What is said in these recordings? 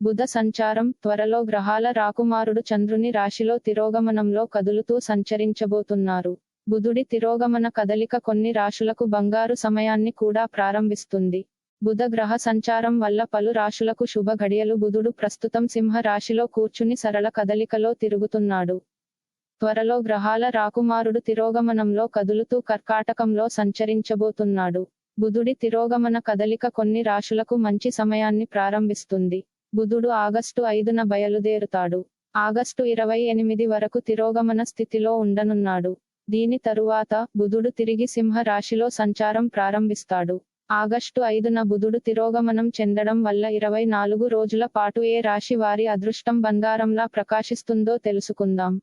బుధ సంచారం త్వరలో గ్రహాల రాకుమారుడు చంద్రుని రాశిలో తిరోగమనంలో కదులుతూ సంచరించబోతున్నారు. బుధుడి తిరోగమన కదలిక కొన్ని రాశులకు బంగారు సమయాన్ని కూడా ప్రారంభిస్తుంది. బుధ గ్రహ సంచారం వల్ల పలు రాశులకు శుభ ఘడియలు బుధుడు ప్రస్తుతం సింహ రాశిలో కూర్చుని సరళ కదలికలో తిరుగుతున్నాడు. త్వరలో గ్రహాల రాకుమారుడు తిరోగమనంలో కదులుతూ కర్కాటకంలో సంచరించబోతున్నాడు. బుధుడి తిరోగమన కదలిక కొన్ని రాశులకు మంచి సమయాన్ని ప్రారంభిస్తుంది. బుధుడు ఆగస్టు ఐదున బయలుదేరుతాడు. ఆగస్టు ఇరవై ఎనిమిది వరకు తిరోగమన స్థితిలో ఉండనున్నాడు. దీని తరువాత బుధుడు తిరిగి సింహ రాశిలో సంచారం ప్రారంభిస్తాడు. ఆగస్టు ఐదున బుధుడు తిరోగమనం చెందడం వల్ల ఇరవై నాలుగు రోజుల పాటు ఏ రాశి వారి అదృష్టం బంగారంలా ప్రకాశిస్తుందో తెలుసుకుందాం.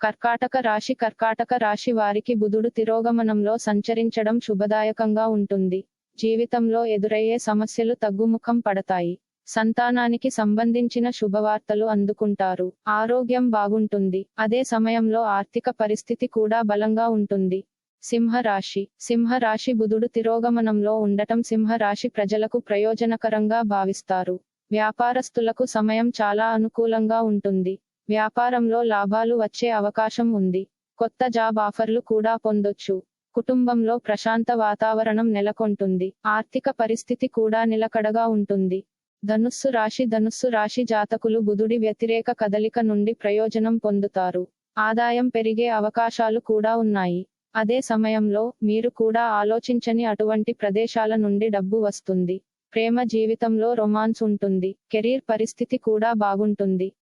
కర్కాటక రాశి కర్కాటక రాశి వారికి బుధుడు తిరోగమనంలో సంచరించడం శుభదాయకంగా ఉంటుంది. జీవితంలో ఎదురయ్యే సమస్యలు తగ్గుముఖం పడతాయి. సంతానానికి సంబంధించిన శుభవార్తలు అందుకుంటారు. ఆరోగ్యం బాగుంటుంది. అదే సమయంలో ఆర్థిక పరిస్థితి కూడా బలంగా ఉంటుంది. సింహరాశి. సింహరాశి బుధుడు తిరోగమనంలో ఉండటం సింహరాశి ప్రజలకు ప్రయోజనకరంగా భావిస్తారు. వ్యాపారస్తులకు సమయం చాలా అనుకూలంగా ఉంటుంది. వ్యాపారంలో లాభాలు వచ్చే అవకాశం ఉంది. కొత్త జాబ్ ఆఫర్లు కూడా పొందొచ్చు. కుటుంబంలో ప్రశాంత వాతావరణం నెలకొంటుంది. ఆర్థిక పరిస్థితి కూడా నిలకడగా ఉంటుంది. ధనుస్సు రాశి ధనుస్సు రాశి జాతకులు బుధుడి వ్యతిరేక కదలిక నుండి ప్రయోజనం పొందుతారు. ఆదాయం పెరిగే అవకాశాలు కూడా ఉన్నాయి. అదే సమయంలో మీరు కూడా ఆలోచించని అటువంటి ప్రదేశాల నుండి డబ్బు వస్తుంది. ప్రేమ జీవితంలో రొమాన్స్ ఉంటుంది. కెరీర్ పరిస్థితి కూడా బాగుంటుంది.